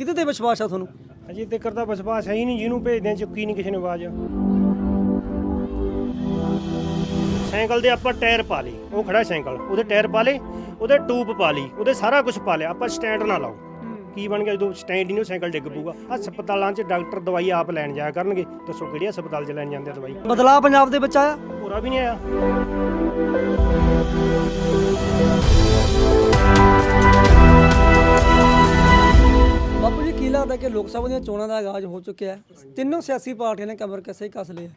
ਕਿਹਦੇ ਤੇ ਵਿਸ਼ਵਾਸ ਆ ਤੁਹਾਨੂੰ? ਅਜੇ ਤੱਕ ਤਾਂ ਵਿਸ਼ਵਾਸ ਹੈ ਹੀ ਨਹੀਂ ਜਿਹਨੂੰ ਭੇਜਦੇ ਆ, ਚੁੱਕੀ ਨਹੀਂ ਕਿਸੇ ਨੇ ਆਵਾਜ਼। ਸਾਈਕਲ ਦੇ ਆਪਾਂ ਟਾਇਰ ਪਾ ਲਈ ਉਹ ਖੜਾ ਸਾਈਕਲ ਉਹਦੇ ਟਾਇਰ ਪਾ ਲਏ ਉਹਦੇ ਟੂਬ ਪਾ ਲਈ ਉਹਦੇ ਸਾਰਾ ਕੁਝ ਪਾ ਲਿਆ ਆਪਾਂ ਸਟੈਂਡ ਨਾ ਲਾਓ। ਕੀ ਬਣ ਗਿਆ ਜਦੋਂ ਸਟੈਂਡ ਹੀ ਨਹੀਂ ਉਹ ਸਾਈਕਲ ਡਿੱਗ ਪੂਗਾ ਹਸਪਤਾਲਾਂ 'ਚ ਡਾਕਟਰ ਦਵਾਈ ਆਪ ਲੈਣ ਜਾਇਆ ਕਰਨਗੇ। ਦੱਸੋ ਕਿਹੜੀ ਹਸਪਤਾਲ 'ਚ ਲੈਣ ਜਾਂਦੇ ਆ ਦਵਾਈ? ਬਦਲਾਅ ਪੰਜਾਬ ਦੇ ਵਿੱਚ ਆਇਆ? ਪੂਰਾ ਵੀ ਨਹੀਂ ਆਇਆ। ਕੀ ਲੱਗਦਾ ਕਿ ਲੋਕ ਸਭਾ ਦੀਆਂ ਚੋਣਾਂ ਦਾ ਆਗਾਜ਼ ਹੋ ਚੁੱਕਿਆ ਹੈ? ਤਿੰਨੋਂ ਸਿਆਸੀ ਪਾਰਟੀਆਂ ਨੇ ਕਮਰ ਕਸੇ ਕੱਸ ਲਿਆ।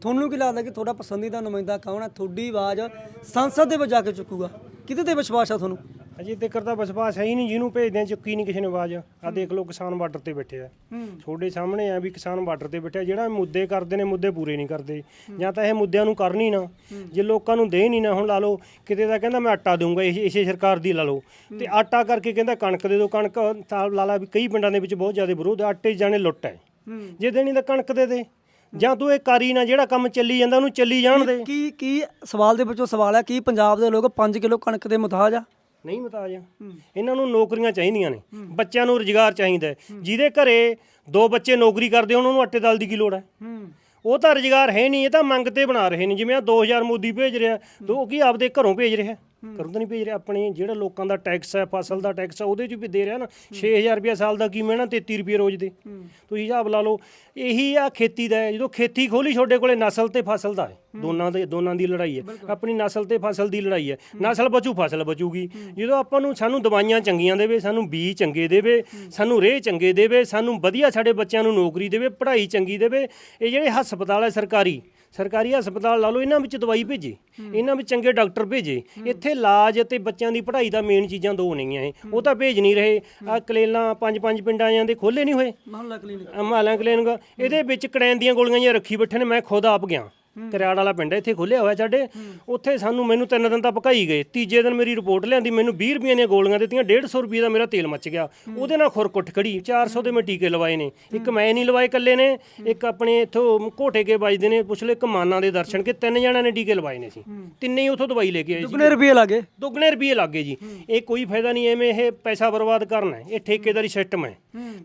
ਤੁਹਾਨੂੰ ਕੀ ਲੱਗਦਾ ਕਿ ਤੁਹਾਡਾ ਪਸੰਦੀਦਾ ਨੁਮਾਇੰਦਾ ਕੌਣ ਹੈ? ਤੁਹਾਡੀ ਆਵਾਜ਼ ਸੰਸਦ ਦੇ ਵਿੱਚ ਜਾ ਕੇ ਚੁੱਕੂਗਾ। ਕਿਤੇ ਤੇ ਵਿਸ਼ਵਾਸ ਆ ਤੁਹਾਨੂੰ? ਅਜੇ ਤੱਕ ਤਾਂ ਵਿਸ਼ਵਾਸ ਹੈ ਹੀ ਨਹੀਂ ਜਿਹਨੂੰ ਭੇਜਦੇ ਆ, ਚੁੱਕੀ ਨਹੀਂ ਕਿਸੇ ਨੇ ਆਵਾਜ਼। ਆ ਦੇਖ ਲਓ ਕਿਸਾਨ ਬਾਰਡਰ ਤੇ ਬੈਠੇ ਆ। ਤੁਹਾਡੇ ਸਾਹਮਣੇ ਆ ਵੀ ਕਿਸਾਨ ਬਾਰਡਰ ਤੇ ਬੈਠੇ ਆ ਜਿਹੜਾ ਮੁੱਦੇ ਕਰਦੇ ਨੇ ਮੁੱਦੇ ਪੂਰੇ ਨਹੀਂ ਕਰਦੇ। ਜਾਂ ਤਾਂ ਇਹ ਮੁੱਦਿਆਂ ਨੂੰ ਕਰਨ ਨਾ ਜੇ ਲੋਕਾਂ ਨੂੰ ਦੇ ਨਹੀਂ ਨਾ ਹੁਣ ਲਾ ਲਓ ਕਿਤੇ ਤਾਂ ਕਹਿੰਦਾ ਮੈਂ ਆਟਾ ਦਊਂਗਾ ਇਸ- ਇਸੇ ਸਰਕਾਰ ਦੀ ਲਾ ਲਓ। ਤੇ ਆਟਾ ਕਰਕੇ ਕਹਿੰਦਾ ਕਣਕ ਦੇ ਦਿਓ ਕਣਕ ਲਾ ਲਾ ਵੀ ਕਈ ਪਿੰਡਾਂ ਦੇ ਵਿੱਚ ਬਹੁਤ ਜ਼ਿਆਦਾ ਵਿਰੋਧ ਆਟੇ ਜਾਣੇ ਲੁੱਟ ਹੈ। ਜੇ ਦੇਣੀ ਤਾਂ ਕਣਕ ਦੇ ਦੇ। ਜਾਂ ਤੂੰ ਇਹ ਕਾਰੀ ਨਾ ਜਿਹੜਾ ਕੰਮ ਚੱਲੀ ਜਾਂਦਾ ਉਹਨੂੰ ਚੱਲੀ ਜਾਣ ਦੇ। ਕੀ ਕੀ ਸਵਾਲ ਦੇ ਵਿੱਚੋਂ ਸਵਾਲ ਹੈ ਕੀ ਪੰਜਾਬ ਦੇ ਲੋਕ 5 ਕਿਲੋ ਕਣਕ ਦੇ ਮੁਤਾਜ ਆ? ਨਹੀਂ ਮਤਾਜ ਇਹਨਾਂ ਨੂੰ ਨੌਕਰੀਆਂ ਚਾਹੀਦੀਆਂ ਨੇ। ਬੱਚਿਆਂ ਨੂੰ ਰੁਜ਼ਗਾਰ ਚਾਹੀਦਾ ਹੈ। ਜਿਹਦੇ ਘਰੇ ਦੋ ਬੱਚੇ ਨੌਕਰੀ ਕਰਦੇ ਉਹਨਾਂ ਨੂੰ ਆਟੇ ਦਾਲ ਦੀ ਕੀ ਲੋੜ ਹੈ? ਉਹ ਤਾਂ ਰੁਜ਼ਗਾਰ ਹੈ ਨਹੀਂ ਇਹ ਤਾਂ ਮੰਗ ਤੇ ਬਣਾ ਰਹੇ ਨੇ। ਜਿਵੇਂ ਆ 2000 ਮੋਦੀ ਭੇਜ ਰਿਹਾ ਤੇ ਉਹ ਕੀ ਆਪਦੇ ਘਰੋਂ ਭੇਜ ਰਿਹਾ? ਤਾਂ ਨਹੀਂ ਭੇਜ ਰਿਹਾ। ਆਪਣੇ ਜਿਹੜਾ ਲੋਕਾਂ ਦਾ ਟੈਕਸ ਹੈ ਫਸਲ ਦਾ ਟੈਕਸ ਹੈ ਉਹਦੇ ਚ ਵੀ ਦੇ ਰਿਹਾ ਨਾ। 6000 ਰੁਪਏ ਸਾਲ ਦਾ ਕੀ ਮਿਲਣਾ 33 ਰੁਪਏ ਰੋਜ਼ ਦੇ। ਤੁਸੀਂ ਹਿਸਾਬ ਲਾ ਲਓ ਇਹੀ ਆ ਖੇਤੀ ਦਾ। ਜਦੋਂ ਖੇਤੀ ਖੋਲੀ ਛੋਡੇ ਕੋਲੇ ਨਸਲ ਤੇ ਫਸਲ ਦਾ ਹੈ। ਦੋਨਾਂ ਦੇ ਦੋਨਾਂ ਦੀ ਲੜਾਈ ਹੈ। ਆਪਣੀ ਨਸਲ ਤੇ ਫਸਲ ਦੀ ਲੜਾਈ ਹੈ। ਨਸਲ ਬਚੂ ਫਸਲ ਬਚੂਗੀ। ਜਦੋਂ ਆਪਾਂ ਨੂੰ ਸਾਨੂੰ ਦਵਾਈਆਂ ਚੰਗੀਆਂ ਦੇਵੇ ਸਾਨੂੰ ਬੀਜ ਚੰਗੇ ਦੇਵੇ ਸਾਨੂੰ ਰੇਹ ਚੰਗੇ ਦੇਵੇ ਸਾਨੂੰ ਵਧੀਆ ਸਾਡੇ ਬੱਚਿਆਂ ਨੂੰ ਨੌਕਰੀ ਦੇਵੇ ਪੜ੍ਹਾਈ ਚੰਗੀ ਦੇਵੇ ਇਹ ਜਿਹੜੇ ਹਸਪਤਾਲ ਹੈ ਸਰਕਾਰੀ ਸਰਕਾਰੀ ਹਸਪਤਾਲ ਲਾ ਲਓ ਇਹਨਾਂ ਵਿੱਚ ਦਵਾਈ ਭੇਜੇ ਇਹਨਾਂ ਵਿੱਚ ਚੰਗੇ ਡਾਕਟਰ ਭੇਜੇ। ਇੱਥੇ ਇਲਾਜ ਅਤੇ ਬੱਚਿਆਂ ਦੀ ਪੜ੍ਹਾਈ ਦਾ ਮੇਨ ਚੀਜ਼ਾਂ ਦੋ ਨੇਗੀਆਂ ਇਹ ਉਹ ਤਾਂ ਭੇਜ ਨਹੀਂ ਰਹੇ। ਆ ਕਲੇਲਾਂ ਪੰਜ ਪੰਜ ਪਿੰਡਾਂ ਜਾਂਦੇ ਖੋਲੇ ਨਹੀਂ ਹੋਏ। ਮਹੱਲਾ ਕਲੀਨਿਕ। ਮਾਲਾਂ ਕਲੇਨਗਾ ਇਹਦੇ ਵਿੱਚ ਕੜੈਨ ਦੀਆਂ ਗੋਲੀਆਂ ਜਿਹੀਆਂ ਰੱਖੀ ਬੈਠੇ ਨੇ ਮੈਂ ਖੁਦ ਆਪ ਗਿਆ। ਕਰਿਆੜ ਵਾਲਾ ਪਿੰਡ ਹੈ ਇੱਥੇ ਖੁੱਲਿਆ ਹੋਇਆ ਸਾਡੇ। ਉੱਥੇ ਸਾਨੂੰ ਮੈਨੂੰ ਤਿੰਨ ਦਿਨ ਤਾਂ ਭਕਾਈ ਗਏ। ਤੀਜੇ ਦਿਨ ਮੇਰੀ ਰਿਪੋਰਟ ਲਿਆਂਦੀ ਮੈਨੂੰ 20 ਰੁਪਏ ਦੀਆਂ ਗੋਲੀਆਂ ਦਿੱਤੀਆਂ 150 ਰੁਪਏ ਦਾ ਮੇਰਾ ਤੇਲ ਮੱਚ ਗਿਆ। ਉਹਦੇ ਨਾਲ ਖੁਰ ਕੁੱਟ ਖੜੀ 400 ਦੇ ਮੈਂ ਟੀਕੇ ਲਵਾਏ ਨੇ। ਇੱਕ ਮੈਂ ਨਹੀਂ ਲਵਾਏ ਇਕੱਲੇ ਨੇ ਇੱਕ ਆਪਣੇ ਇੱਥੋਂ ਘੋਟੇ ਕੇ ਵੱਜਦੇ ਨੇ ਪੁੱਛ ਲੈ ਕਮਾਨਾਂ ਦੇ ਦਰਸ਼ਨ ਕਿ ਤਿੰਨ ਜਣਾਂ ਨੇ ਟੀਕੇ ਲਵਾਏ ਨੇ ਸੀ ਤਿੰਨੇ ਹੀ ਉੱਥੋਂ ਦਵਾਈ ਲੈ ਕੇ ਆਏ ਸੀ। ਦੁੱਗਣੇ ਰੁਪਏ ਲੱਗੇ ਦੁੱਗਣੇ ਰੁਪਏ ਲੱਗੇ ਜੀ। ਇਹ ਕੋਈ ਫਾਇਦਾ ਨਹੀਂ ਐਵੇਂ ਇਹ ਪੈਸਾ ਬਰਬਾਦ ਕਰਨਾ ਇਹ ਠੇਕੇਦਾਰੀ ਸਿਸਟਮ ਹੈ।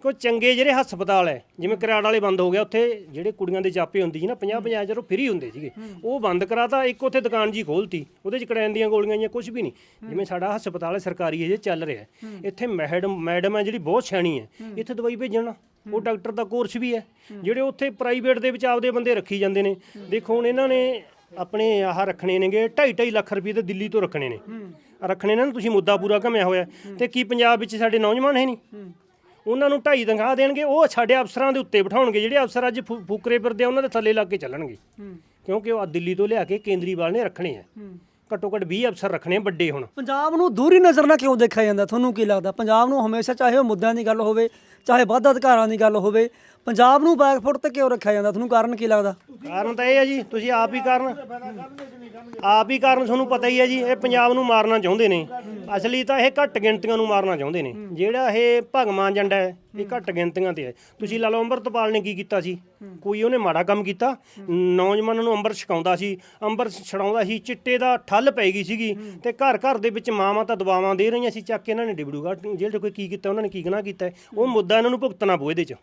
ਕੋਈ ਚੰਗੇ ਜਿਹੜੇ ਹਸਪਤਾਲ ਹੈ ਜਿਵੇਂ ਕਰਾੜ ਵਾਲੇ ਬੰਦ ਹੋ ਗਿਆ ਉੱਥੇ ਜਿਹੜੇ ਕੁੜੀਆਂ ਦੇ ਜਾਪੇ ਹੁੰਦੀ ਸੀ ਨਾ 50 50 ਜਦੋਂ ਫ੍ਰੀ ਹੁੰਦੇ ਸੀਗੇ। ਉਹ ਬੰਦ ਕਰਾਤਾ ਇੱਕ ਉੱਥੇ ਦੁਕਾਨ ਜੀ ਖੋਲਤੀ ਉਹਦੇ ਚ ਕੜੈਨ ਦੀਆਂ ਗੋਲੀਆਂ ਜਾਂ ਕੁਝ ਵੀ ਨਹੀਂ। ਜਿਵੇਂ ਸਾਡਾ ਹਸਪਤਾਲ ਹੈ ਸਰਕਾਰੀ ਇਹ ਚੱਲ ਰਿਹਾ। ਇੱਥੇ ਮੈਡਮ ਮੈਡਮ ਹੈ ਜਿਹੜੀ ਬਹੁਤ ਸਿਆਣੀ ਹੈ। ਇੱਥੇ ਦਵਾਈ ਭੇਜਣਾ। ਉਹ ਡਾਕਟਰ ਦਾ ਕੋਰਸ ਵੀ ਹੈ। ਜਿਹੜੇ ਉੱਥੇ ਪ੍ਰਾਈਵੇਟ ਦੇ ਵਿੱਚ ਆਪਦੇ ਬੰਦੇ ਰੱਖੀ ਜਾਂਦੇ ਨੇ। ਦੇਖੋ ਹੁਣ ਇਹਨਾਂ ਨੇ ਆਪਣੇ ਆਹ ਰੱਖਣੇ ਨੇਗੇ 2.5 ਲੱਖ ਰੁਪਏ ਤੇ ਦਿੱਲੀ ਤੋਂ ਰੱਖਣੇ ਨੇ। ਰੱਖਣੇ ਨੇ ਨਾ ਤੁਸੀਂ ਮੁੱਦਾ ਪੂਰਾ ਘਮਿਆ ਹੋਇਆ। ਤੇ ਕੀ ਪੰਜਾਬ ਵਿੱਚ ਸਾਡੇ ਨੌਜਵਾਨ ਹੈ ਨਹੀਂ? ਉਹਨਾਂ ਨੂੰ ਢਾਈ ਤਨਖਾਹ ਦੇਣਗੇ ਉਹ ਸਾਡੇ ਅਫਸਰਾਂ ਦੇ ਉੱਤੇ ਬਿਠਾਉਣਗੇ ਜਿਹੜੇ ਅਫਸਰ ਅੱਜ ਫੂਕਰੇ ਫਿਰਦੇ ਆ ਉਹਨਾਂ ਦੇ ਥੱਲੇ ਲੱਗ ਕੇ ਚੱਲਣਗੇ। ਕਿਉਂਕਿ ਉਹ ਦਿੱਲੀ ਤੋਂ ਲਿਆ ਕੇ ਕੇਂਦਰੀਵਾਲ ਨੇ ਰੱਖਣੇ ਆ। ਘੱਟੋ ਘੱਟ 20 ਅਫਸਰ ਰੱਖਣੇ ਵੱਡੇ ਹੁਣ। ਪੰਜਾਬ ਨੂੰ ਦੂਰੀ ਨਜ਼ਰ ਨਾਲ ਕਿਉਂ ਦੇਖਿਆ ਜਾਂਦਾ? ਤੁਹਾਨੂੰ ਕੀ ਲੱਗਦਾ? ਪੰਜਾਬ ਨੂੰ ਹਮੇਸ਼ਾ ਚਾਹੇ ਉਹ ਮੁੱਦਿਆਂ ਦੀ ਗੱਲ ਹੋਵੇ ਚਾਹੇ ਵੱਧ ਅਧਿਕਾਰਾਂ ਦੀ ਗੱਲ ਹੋਵੇ ਪੰਜਾਬ ਨੂੰ ਬੈਕਫੁੱਟ ਤੇ ਕਿਉਂ ਰੱਖਿਆ ਜਾਂਦਾ? ਤੁਹਾਨੂੰ ਕਾਰਨ ਕੀ ਲੱਗਦਾ? ਕਾਰਨ ਤਾਂ ਇਹ ਹੈ ਜੀ, ਤੁਸੀਂ ਆਪ ਹੀ ਕਾਰਨ ਆਪ ਹੀ ਕਾਰਨ ਤੁਹਾਨੂੰ ਪਤਾ ਹੀ ਹੈ ਜੀ, ਇਹ ਪੰਜਾਬ ਨੂੰ ਮਾਰਨਾ ਚਾਹੁੰਦੇ ਨੇ। ਅਸਲੀ ਤਾਂ ਇਹ ਘੱਟ ਗਿਣਤੀਆਂ ਨੂੰ ਮਾਰਨਾ ਚਾਹੁੰਦੇ ਨੇ। ਜਿਹੜਾ ਇਹ ਭਗਵਾਨ ਜੰਡਾ ਹੈ, ਇਹ ਘੱਟ ਗਿਣਤੀਆਂ ਤੇ ਹੈ। ਤੁਸੀਂ ਲਾ ਲਓ, ਅੰਮ੍ਰਿਤਪਾਲ ਨੇ ਕੀ ਕੀਤਾ ਸੀ? ਕੋਈ ਉਹਨੇ ਮਾੜਾ ਕੰਮ ਕੀਤਾ। ਨੌਜਵਾਨਾਂ ਨੂੰ ਅੰਮ੍ਰਿਤ ਛਕਾਉਂਦਾ ਸੀ। ਅੰਮ੍ਰਿਤ ਛਡਾਉਂਦਾ ਸੀ, ਚਿੱਟੇ ਦਾ ਠੱਲ ਪੈ ਗਈ ਸੀਗੀ ਤੇ ਘਰ ਘਰ ਦੇ ਵਿੱਚ ਮਾਵਾਂ ਤਾਂ ਦਵਾਵਾਂ ਦੇ ਰਹੀਆਂ ਸੀ, ਚੱਕ ਕੇ ਇਹਨਾਂ ਨੇ ਡਿਬੜੂਗਾ ਜੇਲ੍ਹ 'ਚ ਕੋਈ ਕੀ ਕੀਤਾ, ਉਹਨਾਂ ਨੇ ਕੀ ਗੁਨਾਹ ਕੀਤਾ ਉਹ ਮੁੱਦਾ ਇਹਨਾਂ ਨੂੰ ਭੁਗਤਣਾ ਪਊ ਇਹਦੇ 'ਚ।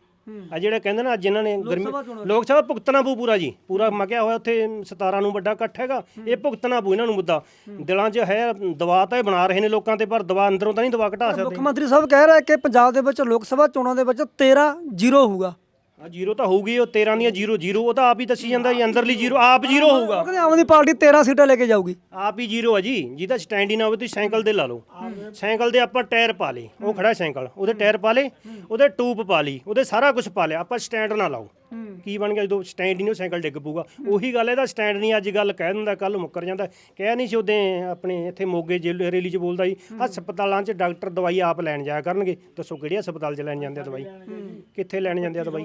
ਆ ਜਿਹੜਾ ਕਹਿੰਦੇ ਨਾ ਅੱਜ ਇਹਨਾਂ ਨੇ ਗਰਮੀ ਲੋਕ ਸਭਾ ਭੁਗਤਣਾ ਪਊ ਪੂਰਾ ਜੀ। ਪੂਰਾ ਮਕਿਆ ਹੋਇਆ ਉੱਥੇ 17 ਨੂੰ ਵੱਡਾ ਇਕੱਠ ਹੈਗਾ। ਇਹ ਭੁਗਤਣਾ ਪਊ ਇਹਨਾਂ ਨੂੰ ਮੁੱਦਾ। ਦਿਲਾਂ 'ਚ ਹੈ ਦਵਾ ਤਾਂ ਇਹ ਬਣਾ ਰਹੇ ਨੇ ਲੋਕਾਂ ਤੇ ਪਰ ਦਵਾ ਅੰਦਰੋਂ ਤਾਂ ਨਹੀਂ ਦਵਾ ਘਟਾ ਸਕਦੇ। ਮੁੱਖ ਮੰਤਰੀ ਸਾਹਿਬ ਕਹਿ ਰਿਹਾ ਕਿ ਪੰਜਾਬ ਦੇ ਵਿੱਚ ਲੋਕ ਸਭਾ ਚੋਣਾਂ ਦੇ ਵਿੱਚ 13 ਜ਼ੀਰੋ ਹੋਊਗਾ। ਆ ਜ਼ੀਰੋ ਤਾਂ ਹੋਊਗੀ ਉਹ 13 ਦੀਆਂ ਜ਼ੀਰੋ ਜ਼ੀਰੋ ਉਹ ਤਾਂ ਆਪ ਹੀ ਦੱਸੀ ਜਾਂਦਾ ਜੀ ਅੰਦਰਲੀ ਜ਼ੀਰੋ ਆਪ ਜ਼ੀਰੋ ਹੋਊਗਾ। ਕਹਿੰਦੇ ਆਮ ਆਦਮੀ ਪਾਰਟੀ 13 ਸੀਟਾਂ ਲੈ ਕੇ ਜਾਊਗੀ। ਆਪ ਹੀ ਜ਼ੀਰੋ ਆ ਜੀ। ਜਿਹਦਾ ਸਟੈਂਡ ਹੀ ਨਾ ਹੋਵੇ ਤੁਸੀਂ ਸਾਈਕਲ ਦੇ ਲਾ ਲਓ। ਸਾਈਕਲ ਦੇ ਆਪਾਂ ਟਾਇਰ ਪਾ ਲਏ, ਉਹ ਖੜਾ ਸਾਈਕਲ, ਉਹਦੇ ਟਾਇਰ ਪਾ ਲਏ, ਉਹਦੇ ਟੂਬ ਪਾ ਲਈ ਉਹਦੇ ਸਾਰਾ ਕੁਝ ਪਾ ਲਿਆ, ਆਪਾਂ ਸਟੈਂਡ ਨਾ ਲਾਓ। ਕੀ ਬਣ ਗਿਆ ਜਦੋਂ ਸਟੈਂਡ ਨਹੀਂ, ਉਹ ਸਾਈਕਲ ਡਿੱਗ ਪੂਗਾ ਉਹੀ ਗੱਲ ਇਹਦਾ ਸਟੈਂਡ ਨਹੀਂ ਅੱਜ ਗੱਲ ਕਹਿ ਦਿੰਦਾ ਕੱਲ ਮੁੱਕਰ ਜਾਂਦਾ। ਕਹਿ ਨਹੀਂ ਸੀ ਉਹਦੇ, ਆਪਣੇ ਇੱਥੇ ਮੋਗੇ ਜੇਲ੍ਹ, ਰੈਲੀ 'ਚ ਬੋਲਦਾ ਜੀ ਹਸਪਤਾਲਾਂ 'ਚ ਡਾਕਟਰ ਦਵਾਈ ਆਪ ਲੈਣ ਜਾਇਆ ਕਰਨਗੇ। ਦੱਸੋ ਕਿਹੜੇ ਹਸਪਤਾਲ 'ਚ ਲੈਣ ਜਾਂਦੇ ਆ ਦਵਾਈ? ਕਿੱਥੇ ਲੈਣ ਜਾਂਦੇ ਆ ਦਵਾਈ?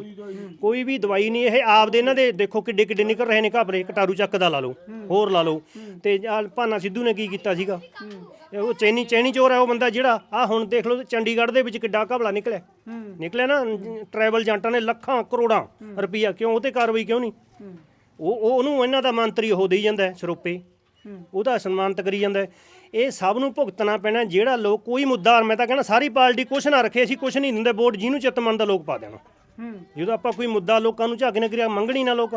ਕੋਈ ਵੀ ਦਵਾਈ ਨਹੀਂ, ਇਹ ਆਪ ਦੇ ਇਹਨਾਂ ਦੇ ਦੇਖੋ ਕਿੱਡੇ ਕਿੱਡੇ ਨਿਕਲ ਰਹੇ ਨੇ ਘਾਬਰੇ ਕਟਾਰੂ ਚੱਕ ਦਾ ਲਾ ਲਓ, ਹੋਰ ਲਾ ਲਓ। ਤੇ ਭਾਨਾ ਸਿੱਧੂ ਨੇ ਕੀ ਕੀਤਾ ਸੀਗਾ? ਇਹ ਉਹ ਚੈਨੀ ਚੈਨੀ ਚੋਰ ਹੈ ਉਹ ਬੰਦਾ ਜਿਹੜਾ ਆ ਹੁਣ ਦੇਖ ਲਓ ਚੰਡੀਗੜ੍ਹ ਦੇ ਵਿੱਚ ਕਿੱਡਾ ਘਬਲਾ ਨਿਕਲਿਆ। ਨਿਕਲਿਆ ਨਾ ਟਰੈਵਲ ਏਜੰਟਾਂ ਨੇ ਲੱਖਾਂ ਕਰੋੜਾਂ ਰੁਪਈਆ ਕਿਉਂ ਉਹ ਤੇ ਕਾਰਵਾਈ ਕਿਉਂ ਨਹੀਂ? ਉਹ ਉਹ- ਉਹਨੂੰ ਇਹਨਾਂ ਦਾ ਮੰਤਰੀ ਉਹ ਦੇਈ ਜਾਂਦਾ ਸਰੋਪੇ। ਉਹਦਾ ਸਨਮਾਨਿਤ ਕਰੀ ਜਾਂਦਾ। ਇਹ ਸਭ ਨੂੰ ਭੁਗਤਣਾ ਪੈਣਾ ਜਿਹੜਾ ਲੋਕ ਕੋਈ ਮੁੱਦਾ ਮੈਂ ਤਾਂ ਕਹਿੰਦਾ ਸਾਰੀ ਪਾਰਟੀ ਕੁਛ ਨਾ ਰੱਖੇ ਅਸੀਂ ਕੁਛ ਨਹੀਂ ਦਿੰਦੇ ਵੋਟ ਜਿਹਨੂੰ ਚਿੱਤ ਮੰਨਦਾ ਲੋਕ ਪਾ ਦੇਣਾ। ਜਦੋਂ ਆਪਾਂ ਕੋਈ ਮੁੱਦਾ ਲੋਕਾਂ ਨੂੰ ਝੱਗ ਨਗਰਿਆ ਮੰਗਣੀ ਨਾ ਲੋਕ।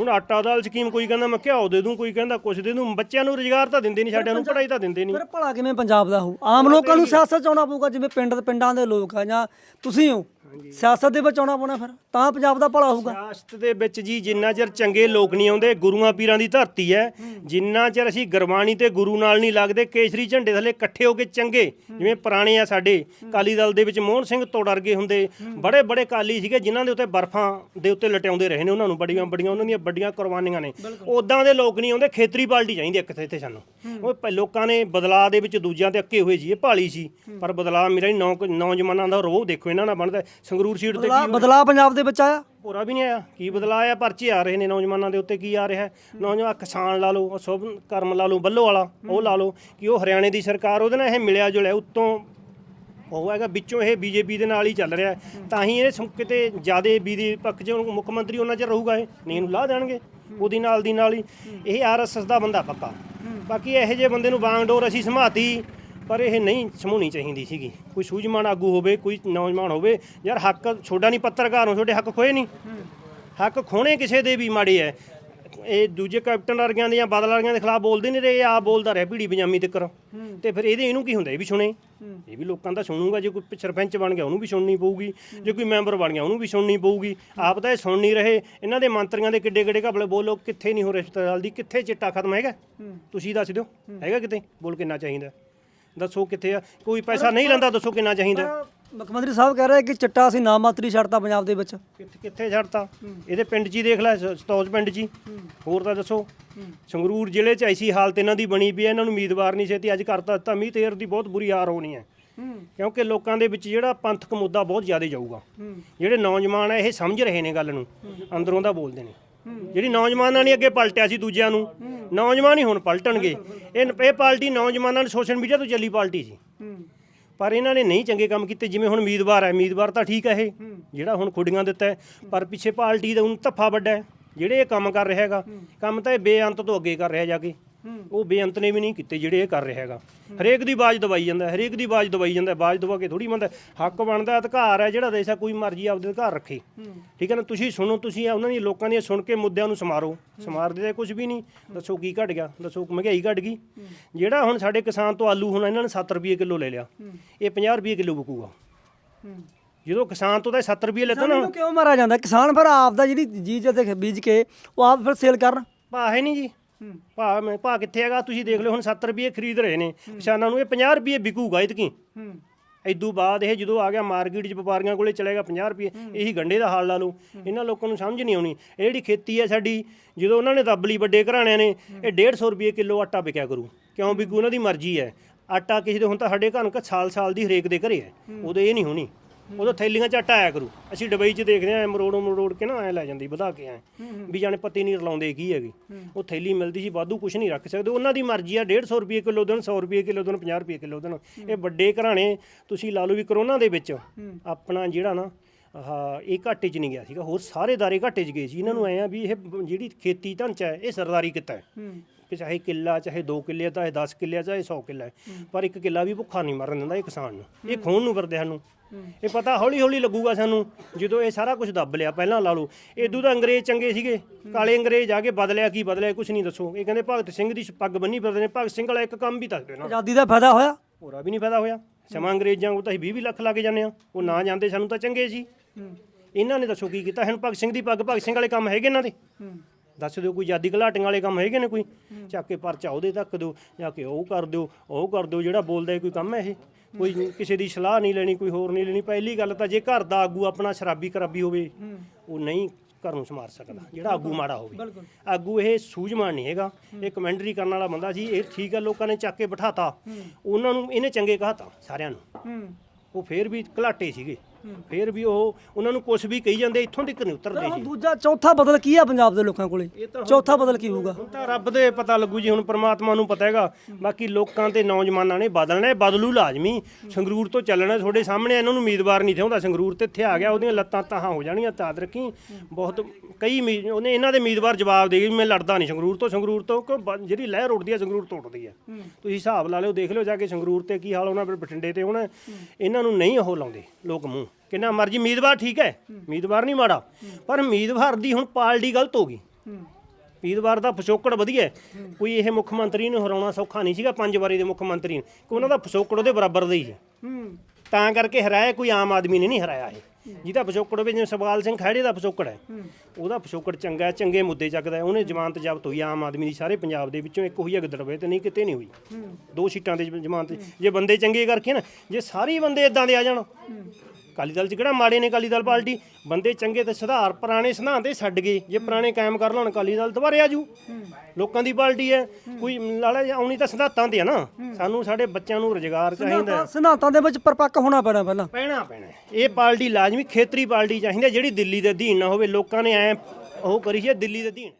ਹੁਣ ਆਟਾ ਦਾਲ ਸਕੀਮ ਕੋਈ ਕਹਿੰਦਾ ਮੈਂ ਘਿਓ ਦੇ ਦੂੰ ਕੋਈ ਕਹਿੰਦਾ ਕੁਛ ਦੇ ਦੂੰ ਬੱਚਿਆਂ ਨੂੰ ਰੁਜ਼ਗਾਰ ਤਾਂ ਦਿੰਦੇ ਨਹੀਂ ਸਾਡਿਆਂ ਨੂੰ ਪੜ੍ਹਾਈ ਤਾਂ ਦਿੰਦੇ ਨਹੀਂ। ਫਿਰ ਭਲਾ ਕਿਵੇਂ ਪੰਜਾਬ ਦਾ ਹੋਊ? ਆਮ ਲੋਕਾਂ ਨੂੰ ਸਿਆਸਤ ਚ ਆਉਣਾ ਪਊਗਾ ਜਿਵੇਂ ਪਿੰਡ ਪਿੰਡਾਂ ਦੇ ਲੋਕ ਆ ਜਾਂ ਤੁਸੀਂ ਹੋ ਸਿਆਸਤ ਦੇ ਵਿੱਚ ਆਉਣਾ ਪਊਣਾ ਫਿਰ ਤਾਂ ਪੰਜਾਬ ਦਾ ਭਲਾ ਹੋਊਗਾ। ਸਿਆਸਤ ਦੇ ਵਿੱਚ ਜੀ ਜਿੰਨਾ ਚਿਰ ਚੰਗੇ ਲੋਕ ਨਹੀਂ ਆਉਂਦੇ ਗੁਰੂਆਂ ਪੀਰਾਂ ਦੀ ਧਰਤੀ ਹੈ। ਜਿੰਨਾ ਚਿਰ ਅਸੀਂ ਗੁਰਬਾਣੀ ਤੇ ਗੁਰੂ ਨਾਲ ਨਹੀਂ ਲੱਗਦੇ ਕੇਸਰੀ ਝੰਡੇ ਥੱਲੇ ਇਕੱਠੇ ਹੋ ਕੇ ਚੰਗੇ ਜਿਵੇਂ ਪੁਰਾਣੇ ਆ ਸਾਡੇ ਕਾਲੀ ਦਲ ਦੇ ਵਿੱਚ ਮੋਹਨ ਸਿੰਘ ਤੋੜ ਵਰਗੇ ਹੁੰਦੇ ਬੜੇ ਬੜੇ ਕਾਲੀ ਸੀਗੇ ਜਿਨ੍ਹਾਂ ਦੇ ਉੱਤੇ ਬਰਫਾਂ ਦੇ ਉੱਤੇ ਲਟਿਆਉਂਦੇ ਰਹੇ ਨੇ ਉਹਨਾਂ ਨੂੰ ਬੜੀਆਂ ਬੜੀਆਂ ਉਹਨਾਂ ਦੀਆਂ ਵੱਡੀਆਂ ਕੁਰਬਾਨੀਆਂ ਨੇ। ਉਦਾਂ ਦੇ ਲੋਕ ਨਹੀਂ ਆਉਂਦੇ ਖੇਤਰੀ ਪਾਰਟੀ ਚਾਹੀਦੀ ਇੱਕ ਇੱਥੇ ਸਾਨੂੰ। ਉਹ ਲੋਕਾਂ ਨੇ ਬਦਲਾਅ ਦੇ ਵਿੱਚ ਦੂਜਿਆਂ ਤੇ ਅੱਕੇ ਹੋਏ ਜੀ ਇਹ ਭਾਲੀ ਸੀ। ਪਰ ਬਦਲਾਅ ਮੇਰਾ ਹੀ ਨੌ- ਨੌਜਵਾਨਾਂ ਦਾ ਰੋਹ ਦੇਖੋ ਇਹਨਾਂ ਨਾਲ ਬਣਦਾ ਸੰਗਰੂਰ ਸੀਟ ਤੇ ਬਦਲਾ ਬਦਲਾ ਪੰਜਾਬ ਦੇ ਵਿੱਚ ਆਇਆ? ਪੂਰਾ ਵੀ ਨਹੀਂ ਆਇਆ। ਕੀ ਬਦਲਾ ਆਇਆ? ਪਰਚੇ ਆ ਰਹੇ ਨੇ ਨੌਜਵਾਨਾਂ ਦੇ ਉੱਤੇ ਕੀ ਆ ਰਿਹਾ? ਨੌਜਵਾਨ ਕਿਸਾਨ ਲਾ ਲਓ ਸ਼ੁਭ ਕਰਮ ਲਾ ਲਓ ਬੱਲੋ ਵਾਲਾ ਉਹ ਲਾ ਲਓ ਕਿ ਉਹ ਹਰਿਆਣੇ ਦੀ ਸਰਕਾਰ ਉਹਦੇ ਨਾਲ ਇਹ ਮਿਲਿਆ ਜੁਲਿਆ ਉੱਤੋਂ ਉਹ ਹੈਗਾ ਵਿੱਚੋਂ ਇਹ ਬੀਜੇਪੀ ਦੇ ਨਾਲ ਹੀ ਚੱਲ ਰਿਹਾ। ਤਾਂ ਹੀ ਇਹ ਕਿਤੇ ਜਿਆਦੇ ਬੀਦੀ ਪੱਖ ਜੇ ਮੁੱਖ ਮੰਤਰੀ ਉਹਨਾਂ ਚ ਰਹੂਗਾ ਇਹ। ਨਹੀਂ ਇਹਨੂੰ ਲਾ ਦੇਣਗੇ। ਉਹਦੀ ਨਾਲ ਦੀ ਨਾਲ ਹੀ। ਇਹ ਆਰਐਸਐਸ ਦਾ ਬੰਦਾ ਪੱਕਾ। ਬਾਕੀ ਇਹੋ ਜਿਹੇ ਬੰਦੇ ਨੂੰ ਵਾਂਗ ਡੋਰ ਅਸੀਂ ਸਮਾਤੀ ਪਰ ਇਹ ਨਹੀਂ ਸਮੂਣੀ ਚਾਹੀਦੀ ਸੀਗੀ। ਕੋਈ ਸੂਝਵਾਨ ਆਗੂ ਹੋਵੇ ਕੋਈ ਨੌਜਵਾਨ ਹੋਵੇ ਯਾਰ ਹੱਕ ਛੋਡਾ ਨਹੀਂ ਪੱਤਰਕਾਰ ਹੋ ਤੁਹਾਡੇ ਹੱਕ ਖੋਏ ਨਹੀਂ। ਹੱਕ ਖੋਣੇ ਕਿਸੇ ਦੇ ਵੀ ਮਾੜੇ ਐ। ਇਹ ਦੂਜੇ ਕੈਪਟਨ ਵਰਗਿਆਂ ਦੇ ਜਾਂ ਬਾਦਲ ਵਰਗਿਆਂ ਦੇ ਖਿਲਾਫ ਬੋਲਦੇ ਨਹੀਂ ਰਹੇ ਆ ਬੋਲਦਾ ਰਿਹਾ ਭੀੜੀ ਪੰਜਾਮੀ ਤੱਕਰ ਤੇ ਫਿਰ ਇਹਦੇ ਇਹਨੂੰ ਕੀ ਹੁੰਦਾ ਇਹ ਵੀ ਸੁਣੇ। ਇਹ ਵੀ ਲੋਕਾਂ ਦਾ ਸੁਣੂਗਾ ਜੇ ਕੋਈ ਸਰਪੰਚ ਬਣ ਗਿਆ ਉਹਨੂੰ ਵੀ ਸੁਣਨੀ ਪਊਗੀ। ਜੇ ਕੋਈ ਮੈਂਬਰ ਬਣ ਗਿਆ ਉਹਨੂੰ ਵੀ ਸੁਣਨੀ ਪਊਗੀ। ਆਪ ਤਾਂ ਇਹ ਸੁਣ ਨਹੀਂ ਰਹੇ। ਇਹਨਾਂ ਦੇ ਮੰਤਰੀਆਂ ਦੇ ਕਿੱਡੇ ਕਿੱਡੇ ਘਪਲੇ ਬੋਲੋ ਕਿੱਥੇ ਨਹੀਂ ਹੋ ਰਿਸ਼ਤੇਦਾਰ ਦੀ ਕਿੱਥੇ ਚਿੱਟਾ ਖਤਮ ਹੈਗਾ? ਤੁਸੀਂ ਦੱਸ ਦਿਓ ਹੈਗਾ ਕਿਤੇ? ਬੋਲ ਕਿੰਨਾ ਚਾਹੀਦਾ? ਦੱਸੋ ਕਿੱਥੇ ਆ? ਕੋਈ ਪੈਸਾ ਨਹੀਂ ਲੈਂਦਾ ਦੱਸੋ ਕਿੰਨਾ ਚਾਹੀਦਾ? ਮੁੱਖ ਮੰਤਰੀ ਸਾਹਿਬ ਕਹਿ ਰਹੇ ਕਿ ਚਿੱਟਾ ਅਸੀਂ ਨਾ ਮਾਤਰੀ ਛੱਡਤਾ ਪੰਜਾਬ ਦੇ ਵਿੱਚ। ਕਿੱਥੇ ਕਿੱਥੇ ਛੱਡਤਾ? ਇਹਦੇ ਪਿੰਡ ਹੀ ਦੇਖ ਲੈ ਸਤੌਜ ਪਿੰਡ ਹੀ। ਹੋਰ ਤਾਂ ਦੱਸੋ। ਸੰਗਰੂਰ ਜ਼ਿਲ੍ਹੇ 'ਚ ਐਸੀ ਹਾਲਤ ਇਹਨਾਂ ਦੀ ਬਣੀ ਪਈ ਹੈ ਇਹਨਾਂ ਨੂੰ ਉਮੀਦਵਾਰ ਨਹੀਂ ਛੇਤੀ ਅੱਜ ਕਰਤਾ ਦਿੱਤਾ। ਮੀਂਹ ਤੇਰ ਦੀ ਬਹੁਤ ਬੁਰੀ ਹਾਰ ਹੋਣੀ ਹੈ। ਕਿਉਂਕਿ ਲੋਕਾਂ ਦੇ ਵਿੱਚ ਜਿਹੜਾ ਪੰਥਕ ਮੁੱਦਾ ਬਹੁਤ ਜ਼ਿਆਦਾ ਜਾਊਗਾ। ਜਿਹੜੇ ਨੌਜਵਾਨ ਆ ਇਹ ਸਮਝ ਰਹੇ ਨੇ ਗੱਲ ਨੂੰ। ਅੰਦਰੋਂ ਦਾ ਬੋਲਦੇ ਨੇ। ਜਿਹੜੀ ਨੌਜਵਾਨਾਂ ਨੇ ਅੱਗੇ ਪਲਟਿਆ ਸੀ ਦੂਜਿਆਂ ਨੂੰ, ਨੌਜਵਾਨ ਹੀ ਹੁਣ ਪਲਟਣਗੇ। ਇਹ ਇਹ ਪਾਰਟੀ ਨੌਜਵਾਨਾਂ ਨੂੰ ਸੋਸ਼ਲ ਮੀਡੀਆ ਤੋਂ ਚੱਲੀ ਪਾਰਟੀ ਸੀ। ਪਰ ਇਹਨਾਂ ਨੇ ਨਹੀਂ ਚੰਗੇ ਕੰਮ ਕੀਤੇ, ਜਿਵੇਂ ਹੁਣ ਉਮੀਦਵਾਰ ਹੈ, ਉਮੀਦਵਾਰ ਤਾਂ ਠੀਕ ਹੈ ਇਹ, ਜਿਹੜਾ ਹੁਣ ਖੁੱਡੀਆਂ ਦਿੱਤਾ ਪਰ ਪਿੱਛੇ ਪਾਰਟੀ ਦਾ ਹੁਣ ਧੱਫਾ ਵੱਡਾ ਜਿਹੜੇ ਇਹ ਕੰਮ ਕਰ ਰਿਹਾ ਹੈਗਾ, ਕੰਮ ਤਾਂ ਇਹ ਬੇਅੰਤ ਤੋਂ ਅੱਗੇ ਕਰ ਰਿਹਾ ਜਾ ਕੇ। ਉਹ ਬੇਅੰਤ ਨੇ ਵੀ ਨਹੀਂ ਕੀਤੇ ਜਿਹੜੇ ਇਹ ਕਰ ਰਿਹਾ ਹੈਗਾ। ਹਰੇਕ ਦੀ ਬਾਜ ਦਵਾਈ ਜਾਂਦਾ ਹਰੇਕ ਦੀ ਬਾਜ ਦਵਾਈ ਜਾਂਦਾ ਬਾਜ ਦਵਾ ਕੇ ਥੋੜੀ ਬੰਦਾ ਹੱਕ ਬਣਦਾ ਅਧਿਕਾਰ ਹੈ ਜਿਹੜਾ ਦੇਸ਼ ਕੋਈ ਮਰਜ਼ੀ ਆਪਦੇ ਅਧਿਕਾਰ ਰੱਖੇ। ਠੀਕ ਹੈ ਨਾ? ਤੁਸੀਂ ਸੁਣੋ ਤੁਸੀਂ ਉਹਨਾਂ ਦੀ ਲੋਕਾਂ ਦੀਆਂ ਸੁਣ ਕੇ ਮੁੱਦਿਆਂ ਨੂੰ ਸਮਾਰੋ। ਸਮਾਰਦੇ ਤਾਂ ਕੁਝ ਵੀ ਨਹੀਂ। ਦੱਸੋ ਕੀ ਘਟ ਗਿਆ? ਦੱਸੋ ਮਹਿੰਗਾਈ ਘਟ ਗਈ। ਜਿਹੜਾ ਹੁਣ ਸਾਡੇ ਕਿਸਾਨ ਤੋਂ ਆਲੂ ਹੁਣ ਇਹਨਾਂ ਨੇ 7 ਰੁਪਏ ਕਿਲੋ ਲੈ ਲਿਆ। ਇਹ 50 ਰੁਪਏ ਕਿਲੋ ਵਿਕੂਗਾ। ਜਦੋਂ ਕਿਸਾਨ ਤੋਂ ਤਾਂ 7 ਰੁਪਏ ਲੈਤਾ ਨਾ। ਕਿਉਂ ਮਾਰਿਆ ਜਾਂਦਾ? ਕਿਸਾਨ ਫਿਰ ਆਪ ਦਾ ਜਿਹੜੀ ਜੀਜ ਤੇ ਬੀਜ ਕੇ ਉਹ ਆਪ ਫਿਰ ਸੇਲ ਕਰਨ। ਹੈ ਨਹੀਂ ਜੀ। ਭਾਅ ਮੈਂ ਭਾਅ ਕਿੱਥੇ ਹੈਗਾ? ਤੁਸੀਂ ਦੇਖ ਲਓ ਹੁਣ 7 ਰੁਪਏ ਖਰੀਦ ਰਹੇ ਨੇ। ਕਿਸਾਨਾਂ ਨੂੰ ਇਹ 50 ਰੁਪਏ ਵਿਕੂਗਾ ਇਤਕੀ। ਇਦੋਂ ਬਾਅਦ ਇਹ ਜਦੋਂ ਆ ਗਿਆ ਮਾਰਕੀਟ 'ਚ ਵਪਾਰੀਆਂ ਕੋਲੇ ਚਲੇਗਾ 50 ਰੁਪਏ। ਇਹੀ ਗੰਡੇ ਦਾ ਹਾਲ ਲਾ ਲਓ। ਇਹਨਾਂ ਲੋਕਾਂ ਨੂੰ ਸਮਝ ਨਹੀਂ ਆਉਣੀ। ਇਹ ਜਿਹੜੀ ਖੇਤੀ ਹੈ ਸਾਡੀ ਜਦੋਂ ਉਹਨਾਂ ਨੇ ਦੱਬ ਲਈ ਵੱਡੇ ਘਰਾਣਿਆਂ ਨੇ ਇਹ 150 ਰੁਪਏ ਕਿਲੋ ਆਟਾ ਵਿਕਿਆ ਕਰੂ। ਕਿਉਂ ਵਿਕੂ? ਉਹਨਾਂ ਦੀ ਮਰਜ਼ੀ ਹੈ। ਆਟਾ ਕਿਸੇ ਦੇ ਹੁਣ ਤਾਂ ਸਾਡੇ ਘਰ ਸਾਲ ਸਾਲ ਦੀ ਹਰੇਕ ਦੇ ਘਰੇ ਹੈ। ਉਦੋਂ ਇਹ ਨਹੀਂ ਹੋਣੀ। ਉਦੋਂ ਥੈਲੀਆਂ 'ਚ ਆਇਆ ਕਰੂ। ਅਸੀਂ ਡਬਈ 'ਚ ਦੇਖਦੇ ਆਂ ਮਰੋੜੋ ਮਰੋੜ ਕੇ ਨਾ ਐ ਲੈ ਜਾਂਦੀ ਵਧਾ ਕੇ ਐ। ਵੀ ਜਾਣੇ ਪਤੀ ਨਹੀਂ ਰਲਾਉਂਦੇ ਕੀ ਹੈਗੀ। ਉਹ ਥੈਲੀ ਮਿਲਦੀ ਸੀ ਵਾਧੂ ਕੁਝ ਨਹੀਂ ਰੱਖ ਸਕਦੇ। ਉਹਨਾਂ ਦੀ ਮਰਜ਼ੀ ਆ 150 ਰੁਪਏ ਕਿਲੋ ਦੇਣ 100 ਰੁਪਏ ਕਿਲੋ ਦੇਣ 50 ਰੁਪਏ ਕਿਲੋ ਦੇਣ। ਇਹ ਵੱਡੇ ਘਰਾਣੇ ਤੁਸੀਂ ਲਾ ਲਓ ਵੀ ਕਰੋਨਾ ਦੇ ਵਿੱਚ ਆਪਣਾ ਜਿਹੜਾ ਨਾ ਆਹ ਇਹ ਘਾਟੇ 'ਚ ਨਹੀਂ ਗਿਆ ਸੀਗਾ। ਹੋਰ ਸਾਰੇ ਦਾਰੇ ਘਾਟੇ 'ਚ ਗਏ ਸੀ। ਇਹਨਾਂ ਨੂੰ ਐ ਆ ਵੀ ਇਹ ਜਿਹੜੀ ਖੇਤੀ ਢਾਂਚਾ ਹੈ ਇਹ ਸਰਦਾਰੀ ਕਿੱਤਾ ਹੈ। ਕਿ ਚਾਹੇ ਕਿੱਲਾ ਚਾਹੇ 2 ਕਿੱਲੇ ਚਾਹੇ 10 ਕਿੱਲੇ ਚਾਹੇ 100 ਕਿੱਲਾ ਹੈ। ਪਰ ਇੱਕ ਕਿੱਲਾ ਵੀ ਭੁੱਖਾ ਨਹੀਂ ਮਰਨ ਦਿੰਦਾ ਇਹ ਕਿਸਾਨ ਨੂੰ। ਇਹ ਖੂਨ ਨੂੰ ਵਰਦੇ ਸਾਨੂੰ ਇਹ ਪਤਾ ਹੌਲੀ ਹੌਲੀ ਲੱਗੂਗਾ ਸਾਨੂੰ ਜਦੋਂ ਇਹ ਸਾਰਾ ਕੁਝ ਦੱਬ ਲਿਆ ਪਹਿਲਾਂ ਲਾ ਲਓ। ਇਦੋਂ ਤਾਂ ਅੰਗਰੇਜ਼ ਚੰਗੇ ਸੀਗੇ ਕਾਲੇ ਅੰਗਰੇਜ਼ ਆ ਕੇ ਬਦਲਿਆ ਕੀ ਬਦਲਿਆ ਕੁਝ ਨਹੀਂ ਦੱਸੋ। ਇਹ ਕਹਿੰਦੇ ਭਗਤ ਸਿੰਘ ਦੀ ਪੱਗ ਬੰਨੀ ਫਿਰਦੇ ਨੇ ਭਗਤ ਸਿੰਘ ਵਾਲਾ ਇੱਕ ਕੰਮ ਵੀ ਦੱਸਦੇ ਨਾ। ਆਜ਼ਾਦੀ ਦਾ ਫਾਇਦਾ ਹੋਇਆ? ਹੋਰਾ ਵੀ ਨਹੀਂ ਫਾਇਦਾ ਹੋਇਆ। ਸਮਾਂ ਅੰਗਰੇਜ਼ਾਂ ਕੋਲ ਤਾਂ ਅਸੀਂ 20 20 ਲੱਖ ਲਾ ਕੇ ਜਾਂਦੇ ਆ ਉਹ ਨਾ ਜਾਂਦੇ ਸਾਨੂੰ ਤਾਂ ਚੰਗੇ ਸੀ। ਇਹਨਾਂ ਨੇ ਦੱਸੋ ਕੀ ਕੀਤਾ? ਹੁਣ ਭਗਤ ਸਿੰਘ ਦੀ ਪੱਗ ਭਗਤ ਸਿੰਘ ਵਾਲੇ ਕੰਮ ਹੈਗੇ ਇਹਨਾਂ ਦੇ? ਦੱਸ ਦਿਓ ਕੋਈ ਆਜ਼ਾਦੀ ਘਲਾਟੀਆਂ ਵਾਲੇ ਕੰਮ ਹੈਗੇ ਨੇ ਕੋਈ? ਚੱਕ ਕੇ ਪਰਚਾ ਉਹਦੇ ਤੱਕ ਦਿਓ ਜਾਂ ਕਿ ਉਹ ਕਰ ਦਿਓ ਉਹ ਕਰ ਦਿਓ ਜਿਹੜਾ ਬੋਲਦਾ ਕੋਈ ਕੰਮ ਹੈ ਇਹ? ਕੋਈ ਕਿਸੇ ਦੀ ਸਲਾਹ ਨਹੀਂ ਲੈਣੀ ਕੋਈ ਹੋਰ ਨਹੀਂ ਲੈਣੀ। ਪਹਿਲੀ ਗੱਲ ਤਾਂ ਜੇ ਘਰ ਦਾ ਆਗੂ ਆਪਣਾ ਸ਼ਰਾਬੀ ਕਰਾਬੀ ਹੋਵੇ ਉਹ ਨਹੀਂ ਘਰ ਨੂੰ ਸੰਭਾਲ ਸਕਦਾ ਜਿਹੜਾ ਆਗੂ ਮਾੜਾ ਹੋਵੇ। ਆਗੂ ਇਹ ਸੂਝਵਾਨ ਨਹੀਂ ਹੈਗਾ ਇਹ ਕਮੈਂਟਰੀ ਕਰਨ ਵਾਲਾ ਬੰਦਾ ਸੀ ਇਹ ਠੀਕ ਹੈ ਲੋਕਾਂ ਨੇ ਚੱਕ ਕੇ ਬਿਠਾਤਾ। ਉਹਨਾਂ ਨੂੰ ਇਹਨੇ ਚੰਗੇ ਕਹਾਤਾ ਸਾਰਿਆਂ ਨੂੰ। ਉਹ ਫੇਰ ਵੀ ਘਲਾਟੇ ਸੀਗੇ। ਫਿਰ ਵੀ ਉਹ ਉਹਨਾਂ ਨੂੰ ਕੁਝ ਵੀ ਕਹੀ ਜਾਂਦੇ ਇੱਥੋਂ ਤੱਕ ਨਹੀਂ ਉਤਰਦੇ ਹੁਣ ਦੂਜਾ ਚੌਥਾ ਬਦਲ ਕੀ ਆ ਪੰਜਾਬ ਦੇ ਲੋਕਾਂ ਕੋਲੇ? ਚੌਥਾ ਬਦਲ ਕੀ ਹੋਊਗਾ? ਹੁਣ ਤਾਂ ਰੱਬ ਦੇ ਪਤਾ ਲੱਗੂ ਜੀ ਹੁਣ ਪ੍ਰਮਾਤਮਾ ਨੂੰ ਪਤਾ ਹੈਗਾ। ਬਾਕੀ ਲੋਕਾਂ ਤੇ ਨੌਜਵਾਨਾਂ ਨੇ ਬਦਲਣਾ ਇਹ ਬਦਲੂ ਲਾਜ਼ਮੀ। ਸੰਗਰੂਰ ਤੋਂ ਚੱਲਣਾ ਤੁਹਾਡੇ ਸਾਹਮਣੇ ਇਹਨਾਂ ਨੂੰ ਉਮੀਦਵਾਰ ਨਹੀਂ ਥਿਆਉਂਦਾ ਸੰਗਰੂਰ ਤੇ ਇੱਥੇ ਆ ਗਿਆ ਉਹਦੀਆਂ ਲੱਤਾਂ ਤਾਹਾਂ ਹੋ ਜਾਣੀਆਂ ਤਾਦ ਰੱਖੀ। ਬਹੁਤ ਕਈ ਉਹਨੇ ਇਹਨਾਂ ਦੇ ਉਮੀਦਵਾਰ ਜਵਾਬ ਦੇ ਗਏ ਵੀ ਮੈਂ ਲੜਦਾ ਨਹੀਂ ਸੰਗਰੂਰ ਤੋਂ। ਸੰਗਰੂਰ ਤੋਂ ਕਿ ਬ- ਜਿਹੜੀ ਲਹਿਰ ਉੱਠਦੀ ਹੈ ਸੰਗਰੂਰ ਤੋਂ ਉੱਠਦੀ ਹੈ। ਤੁਸੀਂ ਹਿਸਾਬ ਲਾ ਲਿਓ ਦੇਖ ਲਿਓ ਜਾ ਕੇ ਸੰਗਰੂਰ ਤੇ ਕੀ ਹਾਲ ਹੋਣਾ ਫਿਰ ਬਠਿੰਡੇ ਤੇ ਹੋਣਾ ਇਹਨਾਂ ਨੂੰ ਨਹੀਂ ਉਹ ਲਾਉਂਦੇ ਲੋਕ ਮੂੰਹ। ਕਿੰਨਾ ਮਰਜ਼ੀ ਉਮੀਦਵਾਰ ਠੀਕ ਹੈ ਉਮੀਦਵਾਰ ਨਹੀਂ ਮਾੜਾ ਪਰ ਉਮੀਦਵਾਰ ਦੀ ਹੁਣ ਪਾਲਟੀ ਗਲਤ ਹੋ ਗਈ ਉਮੀਦਵਾਰ ਦਾ ਪਿਛੋਕੜ ਵਧੀਆ ਹੈ। ਕੋਈ ਇਹ ਮੁੱਖ ਮੰਤਰੀ ਨੂੰ ਹਰਾਉਣਾ ਸੌਖਾ ਨਹੀਂ ਸੀਗਾ ਪੰਜ ਵਾਰੀ ਦੇ ਮੁੱਖ ਮੰਤਰੀ ਨੂੰ ਕਿ ਉਹਨਾਂ ਦਾ ਪਿਛੋਕੜ ਉਹਦੇ ਬਰਾਬਰ ਦਾ ਹੀ ਹੈ ਤਾਂ ਕਰਕੇ ਹਰਾਇਆ ਕੋਈ ਆਮ ਆਦਮੀ ਨੇ ਨਹੀਂ ਹਰਾਇਆ ਇਹ ਜਿਹਦਾ ਪਿਛੋਕੜ ਹੋਵੇ ਜਿਵੇਂ ਸਵਾਲ ਸਿੰਘ ਖਹਿੜੇ ਦਾ ਪਿਛੋਕੜ ਹੈ ਉਹਦਾ ਪਿਛੋਕੜ ਚੰਗਾ ਹੈ, ਚੰਗੇ ਮੁੱਦੇ ਚੱਕਦਾ ਹੈ। ਉਹਨੇ ਜ਼ਮਾਨਤ ਜ਼ਬਤ ਹੋਈ ਆਮ ਆਦਮੀ ਦੀ ਸਾਰੇ ਪੰਜਾਬ ਦੇ ਵਿੱਚੋਂ ਇੱਕ ਹੋਈ ਹੈ ਗਿੱਦੜਵੇ ਤੇ ਨਹੀਂ ਕਿਤੇ ਨਹੀਂ ਹੋਈ ਦੋ ਸੀਟਾਂ ਦੇ ਜ਼ਮਾਨਤ ਜੇ ਬੰਦੇ ਚੰਗੇ ਕਰਕੇ ਨਾ ਜੇ ਸਾਰੇ ਹੀ ਬੰਦੇ ਇਦਾਂ ਦੇ ਆ ਜਾਣ ਅਕਾਲੀ ਦਲ ਚ ਕਿਹੜਾ ਮਾੜੇ ਨੇ ਅਕਾਲੀ ਦਲ ਪਾਰਟੀ? ਬੰਦੇ ਚੰਗੇ ਤੇ ਸੁਧਾਰ ਪੁਰਾਣੇ ਸਿਧਾਂਤ ਤੇ ਛੱਡ ਗਏ। ਜੇ ਪੁਰਾਣੇ ਕਾਇਮ ਕਰ ਲਾਉਣ ਅਕਾਲੀ ਦਲ ਦੁਬਾਰੇ ਆਜੂ ਲੋਕਾਂ ਦੀ ਪਾਰਟੀ ਹੈ। ਕੋਈ ਲਾਲਾ ਜੀ ਆਉਣੀ ਤਾਂ ਸਿਧਾਂਤਾਂ ਤੇ ਆ ਨਾ। ਸਾਨੂੰ ਸਾਡੇ ਬੱਚਿਆਂ ਨੂੰ ਰੁਜ਼ਗਾਰ ਚਾਹੀਦਾ ਹੈ। ਸਿਧਾਂਤਾਂ- ਦੇ ਵਿੱਚ ਪਰਪੱਕ ਹੋਣਾ ਪੈਣਾ ਪਹਿਲਾਂ। ਪੈਣਾ ਪੈਣਾ ਹੈ। ਇਹ ਪਾਰਟੀ ਲਾਜ਼ਮੀ ਖੇਤਰੀ ਪਾਰਟੀ ਚਾਹੀਦੀ ਹੈ ਜਿਹੜੀ ਦਿੱਲੀ ਦੇ ਅਧੀਨ ਨਾ ਹੋਵੇ। ਲੋਕਾਂ ਨੇ ਐ ਉਹ ਕਰੀ ਇਹ ਦਿੱਲੀ ਦੇ ਅਧੀਨ।